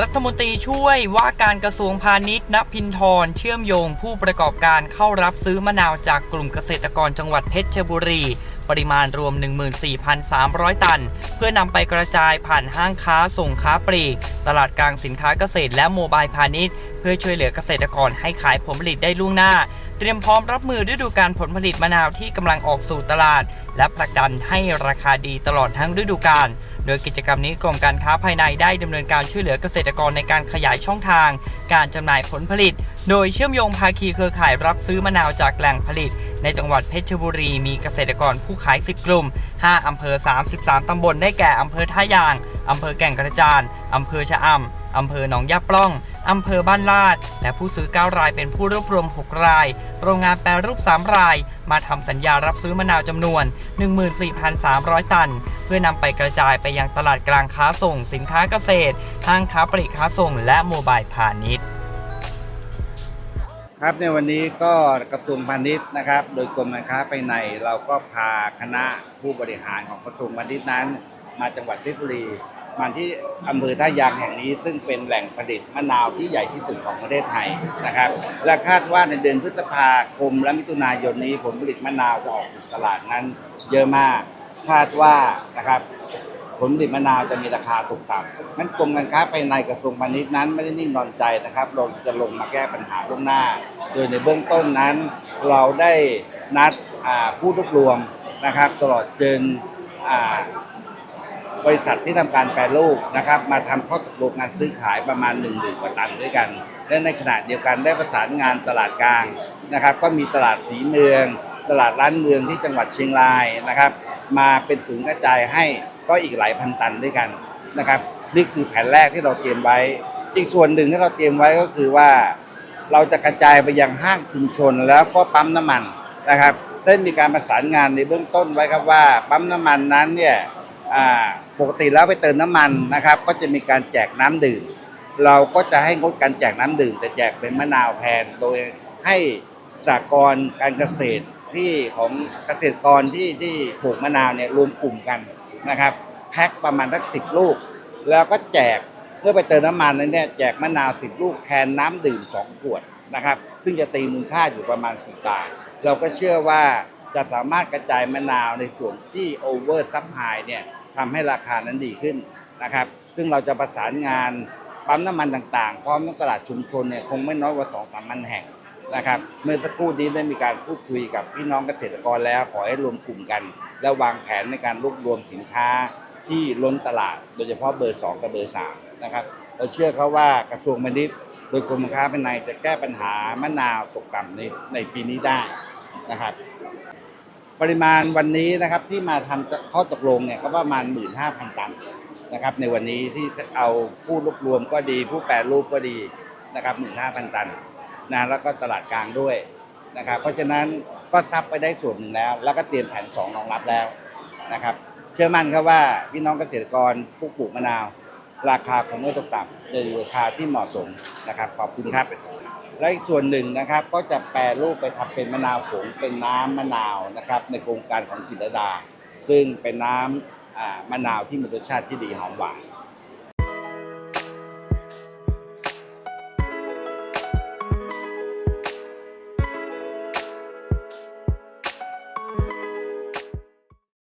รัฐมนตรีช่วยว่าการกระทรวงพาณิชย์ณพินทรเชื่อมโยงผู้ประกอบการเข้ารับซื้อมะนาวจากกลุ่มเกษตรกรจังหวัดเพชรบุรี ปริมาณรวม 14,300 ตัน เพื่อนำไปกระจายผ่านห้างค้าส่งค้าปลีก ตลาดกลางสินค้าเกษตรและโมบายพาณิชย์ เพื่อช่วยเหลือเกษตรกรให้ขายผลผลิตได้ล่วงหน้า เตรียมพร้อมรับมือฤดูการผลผลิตมะนาวที่กำลังออกสู่ตลาด และผลักดันให้ราคาดีตลอดทั้งฤดูกาล โดยกิจกรรมนี้กรมการค้าภายในได้ดำเนินการช่วยเหลือเกษตรกรในการขยายช่องทาง การจำหน่ายผลผลิต โดยเชื่อมโยงภาคีเครือข่ายรับซื้อมะนาวจากแหล่งผลิต ในจังหวัดเพชรบุรีมีเกษตรกรผู้ขาย 10 กลุ่ม 5 อำเภอ 33 ตำบลได้แก่อำเภอท่ายาง อำเภอแก่งกระจาน อำเภอชะอำอำเภอหนองยาปล้อง อำเภอบ้านลาด และผู้ซื้อ 9 รายเป็นผู้รวบรวม 6 ราย โรงงานแปรรูป 3 ราย มาทำสัญญารับซื้อมะนาวจำนวน 14,300 ตัน เพื่อนำไปกระจายไปยังตลาดกลางค้าส่งสินค้าเกษตร ห้างค้าปลีกค้าส่ง และโมบายพาณิชย์ครับในวันนี้ก็กระทรวงพาณิชย์นะครับ โดยกรมการค้าภายในเราก็พาคณะผู้บริหารของกระทรวงพาณิชย์นั้น มาจังหวัดเพชรบุรี มาที่อำเภอท่ายางแห่งนี้ ซึ่งเป็นแหล่งผลิตมะนาวที่ใหญ่ที่สุดของประเทศไทยนะครับ และคาดว่าในเดือนพฤษภาคมและมิถุนายนนี้ผลผลิตมะนาวจะออกสู่ตลาดนั้น เยอะมากคาดว่านะครับผลผลิตมะนาวจะมีราคาตกต่ำนั้นกรมการค้าภายในกระทรวงพาณิชย์นั้นไม่ได้นิ่งนอนใจนะครับ เราจะลงมาแก้ปัญหาล่วงหน้า โดยในเบื้องต้นนั้น เราได้นัดผู้รวบรวมนะครับ ตลอดจน บริษัทที่ทำการแปรรูปนะครับ มาทำข้อตกลงการซื้อขายประมาณ1นึ่งหมื่นกว่าตันด้วยกัน และในขณะเดียวกันได้ประสานงานตลาดกลางนะครับ ก็มีตลาดสีเมือง ตลาดร้านเมืองที่จังหวัดเชียงรายนะครับ มาเป็นศูนย์กระจายให้ก็อีกหลายพันตันด้วยกันนะครับ นี่คือแผนแรกที่เราเตรียมไว้อีกส่วนหนึ่งที่เราเตรียมไว้ก็คือว่า เราจะกระจายไปยังห้างชุมชนแล้วก็ปั๊มน้ำมันนะครับได้มีการประสานงานในเบื้องต้นไว้ครับว่าปั๊มน้ำมันนั้นเนี่ย ปกติแล้วไปเติมน้ำมันนะครับ ก็จะมีการแจกน้ำดื่ม เราก็จะให้งดการแจกน้ำดื่ม แต่แจกเป็นมะนาวแทนโดยให้สากลการเกษตรที่ของเกษตรกรที่ที่ปลูกมะนาวเนี่ยรวมกลุ่มกันนะครับแพ็คประมาณสักสิบลูก แล้วก็แจกเมื่อไปเติมน้ำมันนั้นเนี่ยแจกมะนาวสิบลูกแทนน้ำดื่มสองขวดนะครับ ซึ่งจะตีมูลค่าอยู่ประมาณสิบบาท เราก็เชื่อว่าจะสามารถกระจายมะนาวในส่วนที่โอเวอร์ซัพพลายเนี่ย ทำให้ราคานั้นดีขึ้นนะครับ ซึ่งเราจะประสานงานปั๊มน้ำมันต่างๆ พร้อมทั้งตลาดชุมชนเนี่ยคงไม่น้อยกว่าสองสามพันแห่งนะครับ เมื่อสักครู่นี้ได้มีการพูดคุยกับพี่น้องเกษตรกรแล้วขอให้รวมกลุ่มกัน และวางแผนในการรวบรวมสินค้าที่ล้นตลาด โดยเฉพาะเบอร์ 2 กับเบอร์ 3 นะครับ เราเชื่อเขาว่ากระทรวงพาณิชย์โดยกรมค้าภายในจะแก้ปัญหามะนาวตกต่ำในในปีนี้ได้นะครับ ปริมาณวันนี้นะครับที่มาทำข้อตกลงเนี่ยก็ประมาณ 15,000 ตันนะครับในวันนี้ที่เอาผู้รวบรวมก็ดี ผู้แปรรูปก็ดีนะครับ15,000 ตันนะแล้วก็ตลาดกลางด้วยนะครับเพราะฉะนั้นก็ซับไปได้ส่วนหนึ่งแล้ว แล้วก็เตรียมแผนสองรองรับแล้วนะครับเชื่อมั่นครับว่าพี่น้องเกษตรกรผู้ปลูกมะนาว ราคาของเนื้อตกต่ำในราคาที่เหมาะสมนะครับขอบคุณครับและอีกส่วนหนึ่งนะครับก็จะแปรรูปไปทำเป็นมะนาวผงเป็นน้ำมะนาวนะครับในโครงการของกิตดา ซึ่งเป็นน้ำอ่ามะนาวที่มีรสชาติที่ดีหอมหวาน